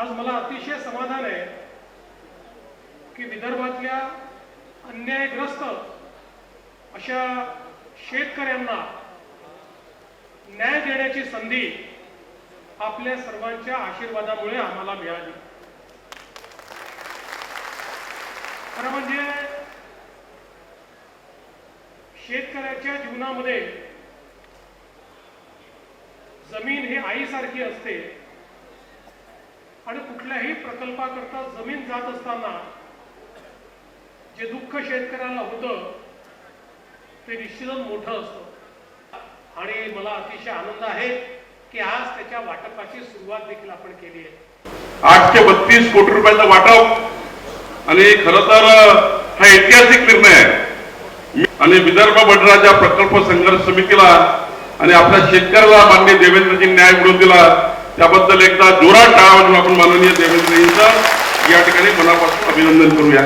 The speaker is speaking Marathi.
आज मला अतिशय समाधान आहे की विदर्भातल्या अन्यायग्रस्त अशा शेतकऱ्यांना न्याय देण्याची संधी आपल्या सर्वांच्या आशीर्वादामुळे आम्हाला मिळाली. खरं म्हणजे शेतकऱ्याच्या जीवनामध्ये जमीन हे आईसारखी असते. आणि कुठल्याही प्रकल्पाकरता जमीन जात असताना जे दुःख शेतकऱ्याला होतं ते निश्चितच मोठं असतं. आणि मला अतिशय आनंद आहे की आज त्याच्या वाटपाची सुरुवात देखील आपण केली आहे. आठशे बत्तीस कोटी रुपयाचा वाटप. आणि खर तर हा ऐतिहासिक निर्णय आहे. आणि विदर्भ बंडराच्या प्रकल्प संघर्ष समितीला आणि आपल्या शेतकऱ्याला मान्य देवेंद्रजी न्याय मिळून दिला त्याबद्दल एकदा जोरात टाळा आपण माननीय देवेंद्रजींचं या ठिकाणी मनापासून अभिनंदन करूया.